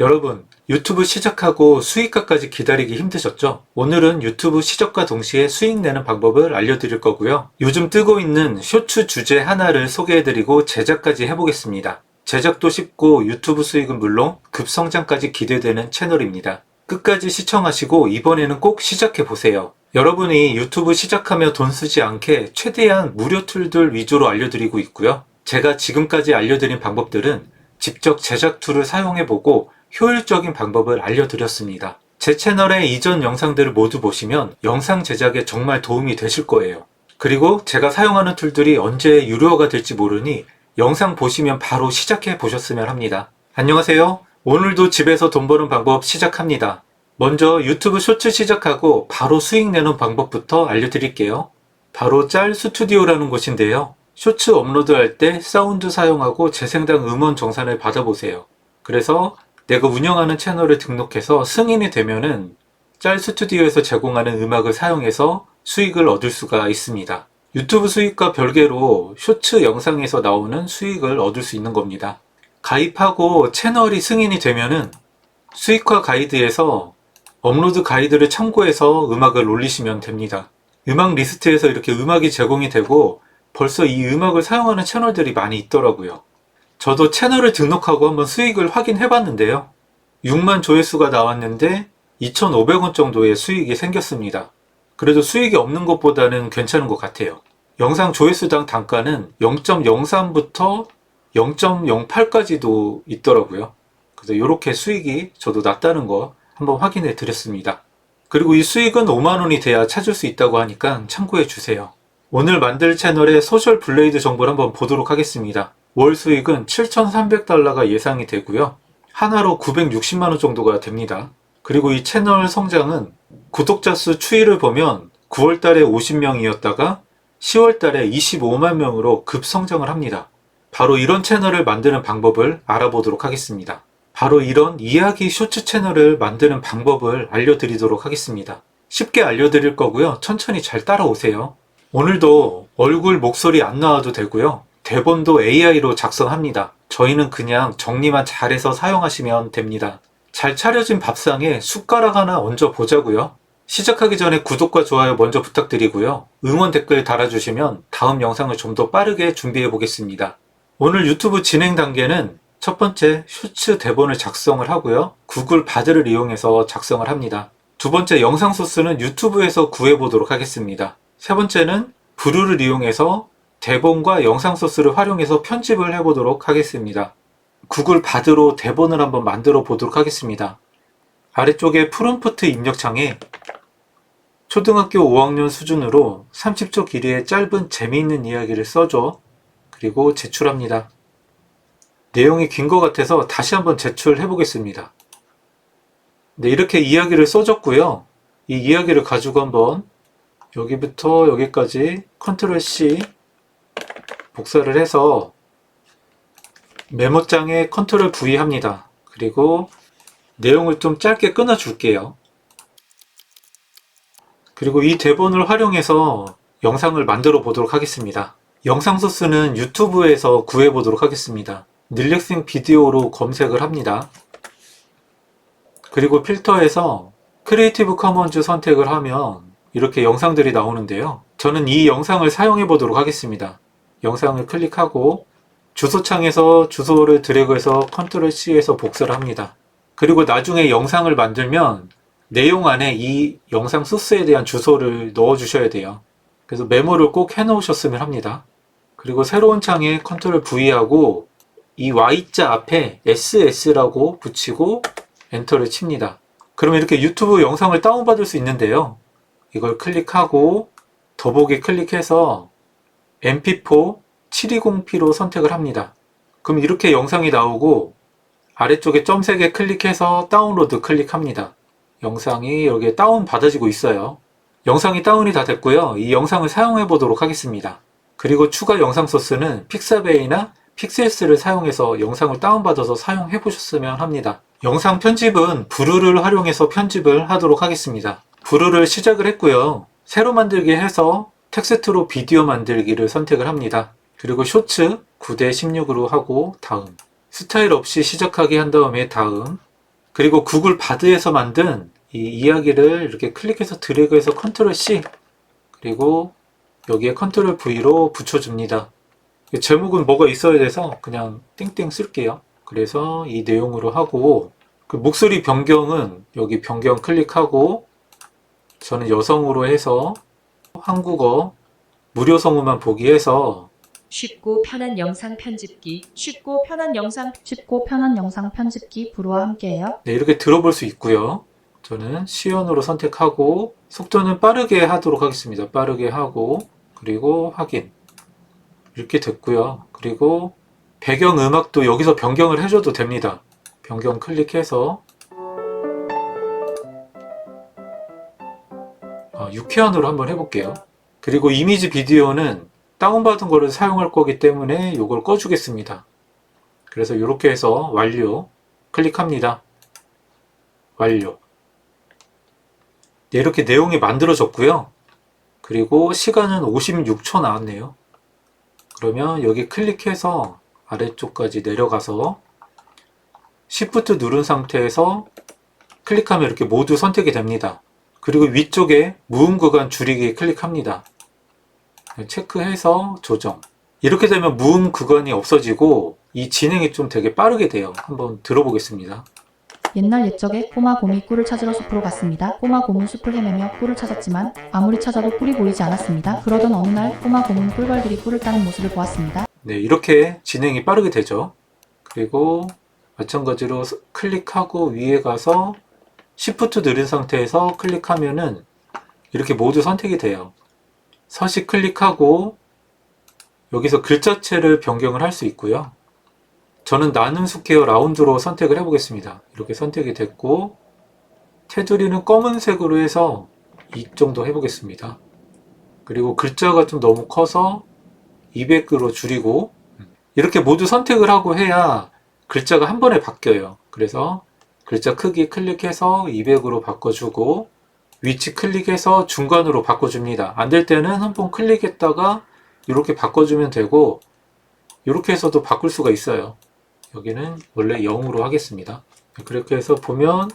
여러분, 유튜브 시작하고 수익화까지 기다리기 힘드셨죠? 오늘은 유튜브 시작과 동시에 수익 내는 방법을 알려드릴 거고요. 요즘 뜨고 있는 쇼츠 주제 하나를 소개해드리고 제작까지 해보겠습니다. 제작도 쉽고 유튜브 수익은 물론 급성장까지 기대되는 채널입니다. 끝까지 시청하시고 이번에는 꼭 시작해보세요. 여러분이 유튜브 시작하며 돈 쓰지 않게 최대한 무료 툴들 위주로 알려드리고 있고요. 제가 지금까지 알려드린 방법들은 직접 제작 툴을 사용해보고 효율적인 방법을 알려드렸습니다. 제 채널의 이전 영상들을 모두 보시면 영상 제작에 정말 도움이 되실 거예요. 그리고 제가 사용하는 툴들이 언제 유료화가 될지 모르니 영상 보시면 바로 시작해 보셨으면 합니다. 안녕하세요. 오늘도 집에서 돈 버는 방법 시작합니다. 먼저 유튜브 쇼츠 시작하고 바로 수익 내는 방법부터 알려드릴게요. 바로 짤 스튜디오라는 곳인데요. 쇼츠 업로드할 때 사운드 사용하고 재생당 음원 정산을 받아보세요. 그래서 내가 운영하는 채널을 등록해서 승인이 되면은 짤 스튜디오에서 제공하는 음악을 사용해서 수익을 얻을 수가 있습니다. 유튜브 수익과 별개로 쇼츠 영상에서 나오는 수익을 얻을 수 있는 겁니다. 가입하고 채널이 승인이 되면은 수익화 가이드에서 업로드 가이드를 참고해서 음악을 올리시면 됩니다. 음악 리스트에서 이렇게 음악이 제공이 되고 벌써 이 음악을 사용하는 채널들이 많이 있더라고요. 저도 채널을 등록하고 한번 수익을 확인해 봤는데요. 6만 조회수가 나왔는데 2,500원 정도의 수익이 생겼습니다. 그래도 수익이 없는 것보다는 괜찮은 것 같아요. 영상 조회수당 단가는 0.03부터 0.08까지도 있더라고요. 그래서 이렇게 수익이 저도 낮다는 거 한번 확인해 드렸습니다. 그리고 이 수익은 5만원이 돼야 찾을 수 있다고 하니까 참고해 주세요. 오늘 만들 채널의 소셜 블레이드 정보를 한번 보도록 하겠습니다. 월 수익은 7,300달러가 예상이 되고요. 하나로 960만원 정도가 됩니다. 그리고 이 채널 성장은 구독자 수 추이를 보면 9월 달에 50명이었다가 10월 달에 25만 명으로 급성장을 합니다. 바로 이런 채널을 만드는 방법을 알아보도록 하겠습니다. 바로 이런 이야기 쇼츠 채널을 만드는 방법을 알려드리도록 하겠습니다. 쉽게 알려드릴 거고요. 천천히 잘 따라오세요. 오늘도 얼굴, 목소리 안 나와도 되고요. 대본도 AI로 작성합니다. 저희는 그냥 정리만 잘해서 사용하시면 됩니다. 잘 차려진 밥상에 숟가락 하나 얹어 보자고요. 시작하기 전에 구독과 좋아요 먼저 부탁드리고요. 응원 댓글 달아주시면 다음 영상을 좀 더 빠르게 준비해 보겠습니다. 오늘 유튜브 진행 단계는 첫 번째 쇼츠 대본을 작성을 하고요. 구글 바드를 이용해서 작성을 합니다. 두 번째 영상 소스는 유튜브에서 구해 보도록 하겠습니다. 세 번째는 브루를 이용해서 대본과 영상 소스를 활용해서 편집을 해보도록 하겠습니다. 구글 바드로 대본을 한번 만들어 보도록 하겠습니다. 아래쪽에 프롬프트 입력창에 초등학교 5학년 수준으로 30초 길이의 짧은 재미있는 이야기를 써줘. 그리고 제출합니다. 내용이 긴 것 같아서 다시 한번 제출해 보겠습니다. 네, 이렇게 이야기를 써줬고요. 이 이야기를 가지고 한번 여기부터 여기까지 컨트롤 C 복사를 해서 메모장에 컨트롤 V 합니다. 그리고 내용을 좀 짧게 끊어 줄게요. 그리고 이 대본을 활용해서 영상을 만들어 보도록 하겠습니다. 영상 소스는 유튜브에서 구해 보도록 하겠습니다. 릴렉싱 비디오로 검색을 합니다. 그리고 필터에서 크리에이티브 커먼즈 선택을 하면 이렇게 영상들이 나오는데요. 저는 이 영상을 사용해 보도록 하겠습니다. 영상을 클릭하고 주소창에서 주소를 드래그해서 컨트롤 C에서 복사를 합니다. 그리고 나중에 영상을 만들면 내용 안에 이 영상 소스에 대한 주소를 넣어 주셔야 돼요. 그래서 메모를 꼭 해 놓으셨으면 합니다. 그리고 새로운 창에 컨트롤 V하고 이 Y자 앞에 SS라고 붙이고 엔터를 칩니다. 그러면 이렇게 유튜브 영상을 다운받을 수 있는데요. 이걸 클릭하고 더보기 클릭해서 mp4 720p로 선택을 합니다. 그럼 이렇게 영상이 나오고 아래쪽에 점 3개 클릭해서 다운로드 클릭합니다. 영상이 여기에 다운 받아지고 있어요. 영상이 다운이 다 됐고요. 이 영상을 사용해 보도록 하겠습니다. 그리고 추가 영상 소스는 픽사베이나 픽셀스를 사용해서 영상을 다운받아서 사용해 보셨으면 합니다. 영상 편집은 브루를 활용해서 편집을 하도록 하겠습니다. 브루를 시작을 했고요. 새로 만들기 해서 텍스트로 비디오 만들기를 선택을 합니다. 그리고 쇼츠 9대 16으로 하고 다음 스타일 없이 시작하게 한 다음에 다음 그리고 구글 바드에서 만든 이 이야기를 이렇게 클릭해서 드래그해서 컨트롤 C 그리고 여기에 컨트롤 V로 붙여줍니다. 제목은 뭐가 있어야 돼서 그냥 땡땡 쓸게요. 그래서 이 내용으로 하고 그 목소리 변경은 여기 변경 클릭하고 저는 여성으로 해서 한국어 무료 성우만 보기 해서 쉽고 편한 영상 편집기 쉽고 편한 영상 쉽고 편한 영상 편집기 브루와 함께해요. 네, 이렇게 들어볼 수 있고요. 저는 시연으로 선택하고 속도는 빠르게 하도록 하겠습니다. 빠르게 하고 그리고 확인 이렇게 됐고요. 그리고 배경 음악도 여기서 변경을 해줘도 됩니다. 변경 클릭해서 어, 유쾌한으로 한번 해볼게요. 그리고 이미지 비디오는 다운받은 거를 사용할 거기 때문에 이걸 꺼주겠습니다. 그래서 이렇게 해서 완료 클릭합니다. 완료. 네, 이렇게 내용이 만들어졌고요. 그리고 시간은 56초 나왔네요. 그러면 여기 클릭해서 아래쪽까지 내려가서 Shift 누른 상태에서 클릭하면 이렇게 모두 선택이 됩니다. 그리고 위쪽에 무음 구간 줄이기 클릭합니다. 네, 체크해서 조정. 이렇게 되면 무음 구간이 없어지고 이 진행이 좀 되게 빠르게 돼요. 한번 들어보겠습니다. 옛날 옛적에 꼬마 곰이 꿀을 찾으러 숲으로 갔습니다. 꼬마 곰은 숲을 헤매며 꿀을 찾았지만 아무리 찾아도 꿀이 보이지 않았습니다. 그러던 어느 날 꼬마 곰은 꿀벌들이 꿀을 따는 모습을 보았습니다. 네, 이렇게 진행이 빠르게 되죠. 그리고 마찬가지로 스- 클릭하고 위에 가서 Shift 누른 상태에서 클릭하면은 이렇게 모두 선택이 돼요. 서식 클릭하고 여기서 글자체를 변경을 할 수 있고요. 저는 나는 스퀘어 라운드로 선택을 해보겠습니다. 이렇게 선택이 됐고 테두리는 검은색으로 해서 이 정도 해보겠습니다. 그리고 글자가 좀 너무 커서 200으로 줄이고 이렇게 모두 선택을 하고 해야 글자가 한 번에 바뀌어요. 그래서 글자 크기 클릭해서 200으로 바꿔주고 위치 클릭해서 중간으로 바꿔줍니다. 안 될 때는 한 번 클릭했다가 이렇게 바꿔주면 되고 이렇게 해서도 바꿀 수가 있어요. 여기는 원래 0으로 하겠습니다. 그렇게 해서 보면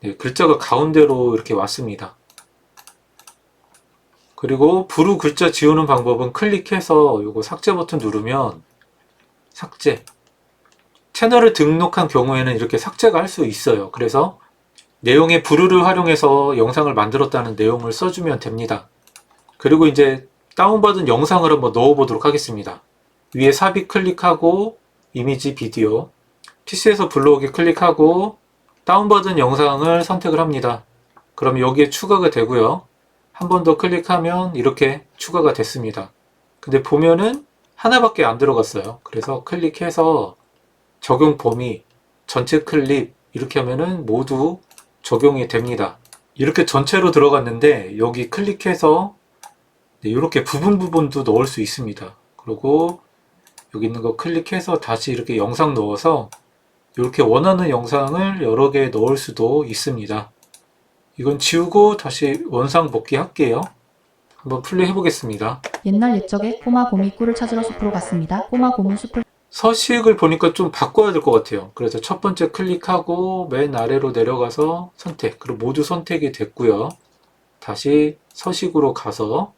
네, 글자가 가운데로 이렇게 왔습니다. 그리고 부루 글자 지우는 방법은 클릭해서 이거 삭제 버튼 누르면 삭제. 채널을 등록한 경우에는 이렇게 삭제가 할 수 있어요. 그래서 내용의 부루를 활용해서 영상을 만들었다는 내용을 써주면 됩니다. 그리고 이제 다운받은 영상을 한번 넣어보도록 하겠습니다. 위에 삽입 클릭하고 이미지 비디오 PC에서 불러오기 클릭하고 다운받은 영상을 선택을 합니다. 그럼 여기에 추가가 되고요. 한 번 더 클릭하면 이렇게 추가가 됐습니다. 근데 보면은 하나밖에 안 들어갔어요. 그래서 클릭해서 적용 범위, 전체 클립 이렇게 하면은 모두 적용이 됩니다. 이렇게 전체로 들어갔는데 여기 클릭해서 네, 이렇게 부분 부분도 넣을 수 있습니다. 그리고 여기 있는 거 클릭해서 다시 이렇게 영상 넣어서 이렇게 원하는 영상을 여러 개 넣을 수도 있습니다. 이건 지우고 다시 원상 복귀 할게요. 한번 플레이 해보겠습니다. 옛날 옛적에 꼬마 곰이 꿀을 찾으러 숲으로 갔습니다. 꼬마 곰은 숲을 서식을 보니까 좀 바꿔야 될 것 같아요. 그래서 첫 번째 클릭하고 맨 아래로 내려가서 선택. 그리고 모두 선택이 됐고요. 다시 서식으로 가서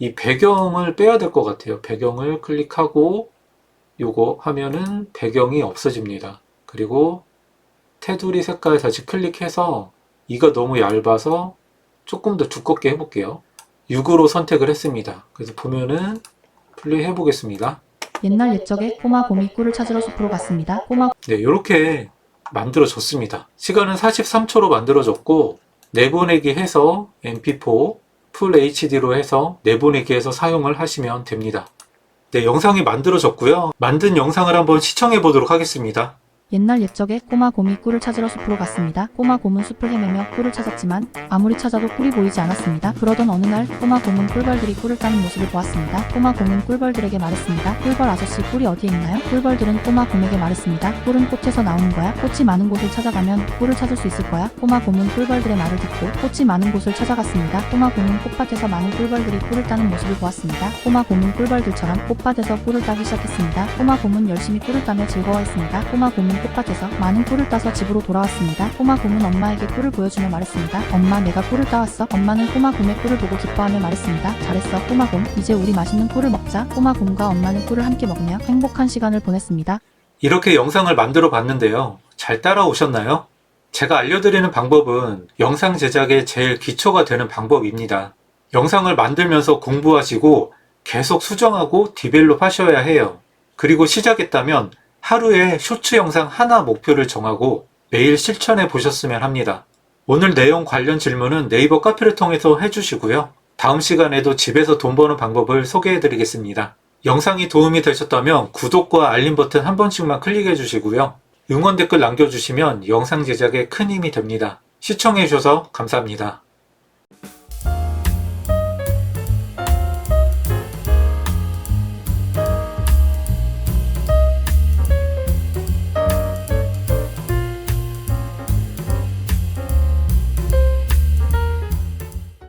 이 배경을 빼야 될 것 같아요. 배경을 클릭하고 요거 하면은 배경이 없어집니다. 그리고 테두리 색깔 다시 클릭해서 이가 너무 얇아서 조금 더 두껍게 해볼게요. 6으로 선택을 했습니다. 그래서 보면은 플레이 해보겠습니다. 옛날 옛적에 꼬마 곰이 꿀을 찾으러 숲으로 갔습니다. 꼬마 네, 이렇게 만들어졌습니다. 시간은 43초로 만들어졌고 내보내기 해서 MP4 풀 HD로 해서 내보내기 해서 사용을 하시면 됩니다. 네, 영상이 만들어졌고요. 만든 영상을 한번 시청해 보도록 하겠습니다. 옛날 옛적에 꼬마 곰이 꿀을 찾으러 숲으로 갔습니다. 꼬마 곰은 숲을 헤매며 꿀을 찾았지만 아무리 찾아도 꿀이 보이지 않았습니다. 그러던 어느 날 꼬마 곰은 꿀벌들이 꿀을 따는 모습을 보았습니다. 꼬마 곰은 꿀벌들에게 말했습니다. 꿀벌 아저씨 꿀이 어디에 있나요? 꿀벌들은 꼬마 곰에게 말했습니다. 꿀은 꽃에서 나오는 거야. 꽃이 많은 곳을 찾아가면 꿀을 찾을 수 있을 거야. 꼬마 곰은 꿀벌들의 말을 듣고 꽃이 많은 곳을 찾아갔습니다. 꼬마 곰은 꽃밭에서 많은 꿀벌들이 꿀을 따는 모습을 보았습니다. 꼬마 곰은 꿀벌들처럼 꽃밭에서 꿀을 따기 시작했습니다. 꼬마 곰은 열심히 꿀을 따며 즐거워했습니다. 꼬마 곰은 꽃밭에서 많은 꿀을 따서 집으로 돌아왔습니다. 꼬마 곰은 엄마에게 꿀을 보여주며 말했습니다. 엄마 내가 꿀을 따왔어. 엄마는 꼬마 곰의 꿀을 보고 기뻐하며 말했습니다. 잘했어 꼬마 곰. 이제 우리 맛있는 꿀을 먹자. 꼬마 곰과 엄마는 꿀을 함께 먹으며 행복한 시간을 보냈습니다. 이렇게 영상을 만들어 봤는데요. 잘 따라오셨나요? 제가 알려드리는 방법은 영상 제작의 제일 기초가 되는 방법입니다. 영상을 만들면서 공부하시고 계속 수정하고 디벨롭 하셔야 해요. 그리고 시작했다면 하루에 쇼츠 영상 하나 목표를 정하고 매일 실천해 보셨으면 합니다. 오늘 내용 관련 질문은 네이버 카페를 통해서 해주시고요. 다음 시간에도 집에서 돈 버는 방법을 소개해 드리겠습니다. 영상이 도움이 되셨다면 구독과 알림 버튼 한 번씩만 클릭해 주시고요. 응원 댓글 남겨주시면 영상 제작에 큰 힘이 됩니다. 시청해 주셔서 감사합니다.